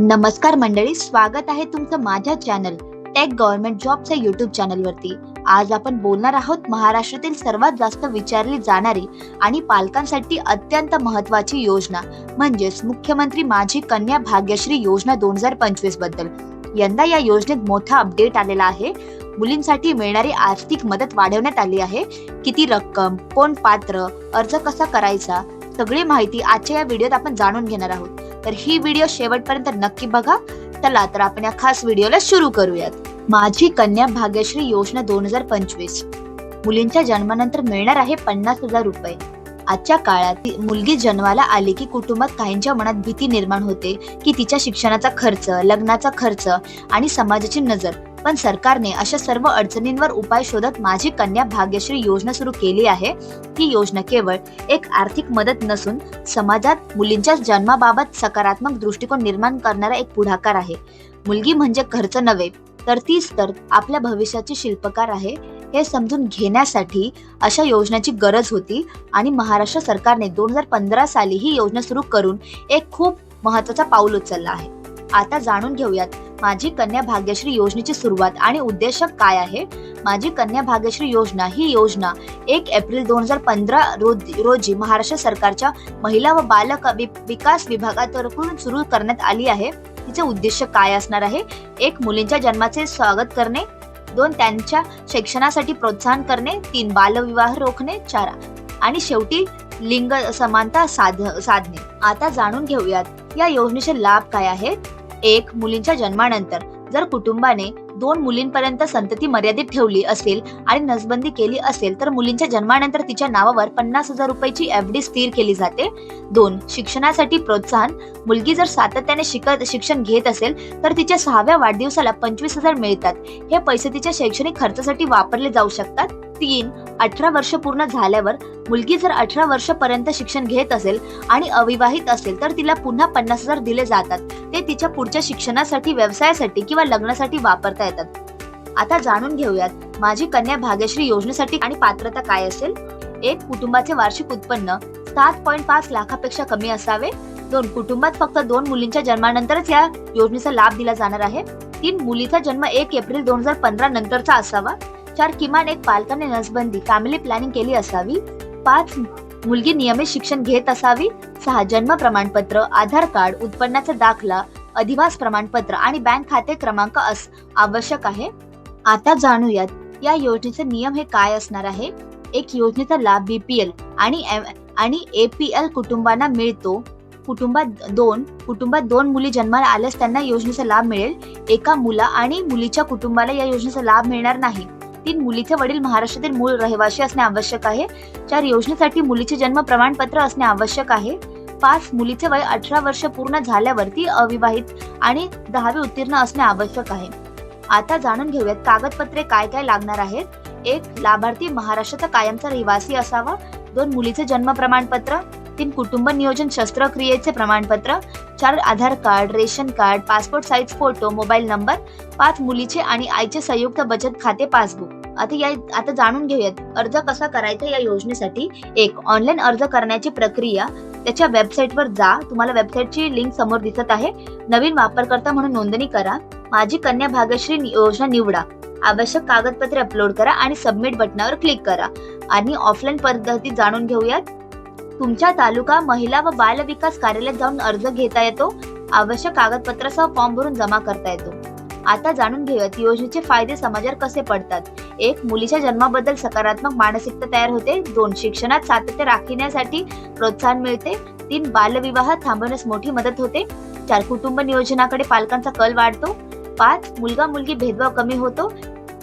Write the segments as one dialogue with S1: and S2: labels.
S1: नमस्कार मंडळी स्वागत आहे तुमचं माझ्या चॅनल टेक गव्हर्नमेंट जॉबच्या युट्यूब चॅनलवरती आज आपण बोलणार आहोत महाराष्ट्रातील सर्वात जास्त विचारली जाणारी आणि पालकांसाठी अत्यंत महत्वाची योजना म्हणजेच मुख्यमंत्री माझी कन्या भाग्यश्री योजना दोन हजार पंचवीसबद्दल. यंदा या योजनेत मोठा अपडेट आलेला आहे. मुलींसाठी मिळणारी आर्थिक मदत वाढवण्यात आली आहे. किती रक्कम कोण पात्र अर्ज कसा करायचा सगळी माहिती आजच्या या व्हिडिओत आपण जाणून घेणार आहोत. तर ही व्हिडिओ शेवटपर्यंत नक्की बघा. चला तर आपण या खास व्हिडिओला सुरू करूयात. माझी कन्या भाग्यश्री योजना दोन हजार पंचवीस. मुलींच्या जन्मानंतर मिळणार आहे पन्नास हजार रुपये. आजच्या काळात ती मुलगी जन्माला आली की कुटुंबात काहींच्या मनात भीती निर्माण होते की तिच्या शिक्षणाचा खर्च लग्नाचा खर्च आणि समाजाची नजर. पण सरकारने अशा सर्व अडचणींवर उपाय शोधत माझी कन्या भाग्यश्री योजना सुरू केली आहे. ही योजना केवळ एक आर्थिक मदत नसून समाजात मुलींच्या जन्माबाबत सकारात्मक दृष्टिकोन निर्माण करणारा एक पुढाकार आहे. मुलगी म्हणजे खर्च नव्हे तर तीच तर आपल्या भविष्याची शिल्पकार आहे हे समजून घेण्यासाठी अशा योजनेची गरज होती आणि महाराष्ट्र सरकारने दोन हजार पंधरा साली ही योजना सुरू करून एक खूप महत्त्वाचा पाऊल उचलला आहे. आता जाणून घेऊयात माझी कन्या भाग्यश्री योजनेची सुरुवात आणि उद्देश काय आहे? माझी कन्या भाग्यश्री योजना ही योजना एक एप्रिल दोन हजार पंधरा रोजी महाराष्ट्र सरकारच्या महिला व बालक वि- विकास विभागातर्फे सुरू करण्यात आली आहे. तिचे उद्देश काय असणार आहे? एक मुलींच्या जन्माचे स्वागत करणे. दोन त्यांच्या शिक्षणासाठी प्रोत्साहन करणे. तीन बालविवाह रोखणे. चार आणि शेवटी लिंग समानता साध साधणे. आता जाणून घेऊयात. या योजनेचे लाभ काय आहेत? एक मुलींच्या जन्मानंतर जर कुटुंबाने दोन मुलींपर्यंत संतती मर्यादित ठेवली असेल आणि नसबंदी केली असेल तर मुलींच्या जन्मानंतर तिच्या नावावर पन्नास हजार रुपयाची एफ डी स्थिर केली जाते. दोन शिक्षणासाठी प्रोत्साहन. मुलगी जर सातत्याने शिकत शिक्षण घेत असेल तर तिच्या सहाव्या वाढदिवसाला पंचवीस हजार मिळतात. हे पैसे तिच्या शैक्षणिक खर्चासाठी वापरले जाऊ शकतात. तीन अठरा वर्ष पूर्ण झाल्यावर मुलगी जर अठरा वर्षपर्यंत शिक्षण घेत असेल आणि अविवाहित असेल तर तिला पुन्हा पन्नास हजार दिले जातात. ते तिच्या पुढच्या शिक्षणासाठी व्यवसायासाठी किंवा लग्नासाठी वापरता येतात. आता जाणून घेऊयात माझी कन्या भाग्यश्री योजनेसाठी आणि पात्रता काय असेल? एक कुटुंबाचे वार्षिक उत्पन्न सात पॉईंट पाच लाखापेक्षा कमी असावे. दोन कुटुंबात फक्त दोन मुलींच्या जन्मानंतरच या योजनेचा लाभ दिला जाणार आहे. तीन मुलीचा जन्म एक एप्रिल दोन हजार पंधरा नंतरचा असावा. चार किमान एक पालकाने नसबंदी फॅमिली प्लॅनिंग केली असावी. पाच मुलगी नियमित शिक्षण घेत असावी. सहा जन्म प्रमाणपत्र आधार कार्ड उत्पन्नाचा दाखला अधिवास प्रमाणपत्र आणि बँक खाते क्रमांक अस आवश्यक आहे. आता जाणूयात या योजनेचे नियम हे काय असणार आहे? एक योजनेचा लाभ बीपीएल आणि आणि एपीएल कुटुंबांना मिळतो. कुटुंबात दोन कुटुंबात दोन मुली जन्माला आल्यास त्यांना योजनेचा लाभ मिळेल. एका मुला आणि मुलीच्या कुटुंबाला या योजनेचा लाभ मिळणार नाही. तीन मुलीचे वडील महाराष्ट्रातील मूळ रहिवासी असणे आवश्यक आहे. चार योजनेसाठी मुलीचे जन्म प्रमाणपत्र असणे आवश्यक आहे. पाच मुलीचे वय अठरा वर्ष पूर्ण झाल्यावरती अविवाहित आणि दहावी उत्तीर्ण असणे आवश्यक आहे. आता जाणून घेऊयात कागदपत्रे काय काय लागणार आहेत. एक लाभार्थी महाराष्ट्राचा कायमचा रहिवासी असावा. दोन मुलीचे जन्म प्रमाणपत्र. तीन कुटुंब नियोजन शस्त्रक्रियेचे प्रमाणपत्र चार Aadhaar card ration card passport size photo mobile number पाच मुलीचे आणि आईचे संयुक्त बचत खाते पासबुक आता या आता जाणून घेऊयात अर्ज कसा करायचा या योजनेसाठी? एक ऑनलाईन अर्ज करण्याची प्रक्रिया. त्याच्या वेबसाईटवर जा. तुम्हाला वेबसाईटची लिंक समोर दिसत आहे. नवीन वापरकर्ता म्हणून नोंदणी करा. माझी कन्या भाग्यश्री योजना निवडा. आवश्यक कागदपत्रे अपलोड करा आणि सबमिट बटनावर क्लिक करा. आणि ऑफलाईन पद्धती जाणून घेऊयात. तुमच्या तालुका महिला व बाल विकास कार्यालयात जाऊन अर्ज घेता येतो. आवश्यक कागदपत्रासह फॉर्म भरून जमा करता येतो. आता जाणून घेऊयात योजनेचे फायदे समाजावर कसे पडतात. एक मुलीच्या जन्माबद्दल सकारात्मक मानसिकता तयार होते. दोन शिक्षणात सातत्य राखण्यासाठी प्रोत्साहन मिळते. तीन बालविवाह थांबवण्यास मोठी मदत होते. चार कुटुंब नियोजनाकडे पालकांचा कल वाढतो. पाच मुलगा मुलगी भेदभाव कमी होतो.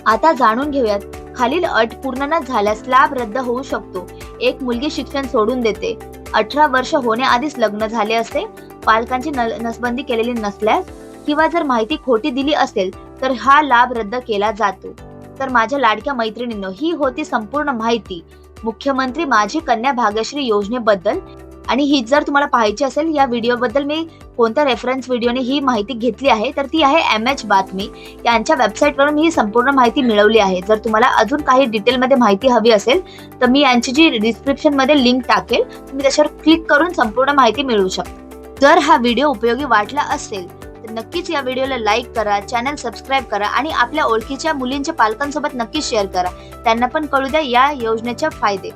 S1: आता जाणून घेऊयात. खालील अट पूर्ण न झाल्यास लाभ रद्द होऊ शकतो. एक मुलगी शिक्षण सोडून देते. अठरा वर्ष होण्याआधीच लग्न झाले असते. पालकांची नसबंदी केलेली नसल्यास किंवा जर माहिती खोटी दिली असेल तर हा लाभ रद्द केला जातो. तर माझ्या लाडक्या मैत्रिणींनो ही होती संपूर्ण माहिती. मुख्यमंत्री माझी कन्या भाग्यश्री योजनेबद्दल. आणि ही जर तुम्हाला पाहायची असेल या व्हिडिओबद्दल मी कोणत्या रेफरन्स व्हिडिओने ही माहिती घेतली आहे तर ती आहे एम एच बातमी. यांच्या वेबसाईटवरून ही संपूर्ण माहिती मिळवली आहे. जर तुम्हाला अजून काही डिटेलमध्ये माहिती हवी असेल तर मी यांची जी डिस्क्रिप्शनमध्ये लिंक टाकेल तुम्ही त्याच्यावर क्लिक करून संपूर्ण माहिती मिळवू शकता. जर हा व्हिडिओ उपयोगी वाटला असेल तर नक्कीच या व्हिडिओला लाईक करा चॅनल सबस्क्राईब करा आणि आपल्या ओळखीच्या मुलींच्या पालकांसोबत नक्कीच शेअर करा. त्यांना पण कळू द्या या योजनेचे फायदे.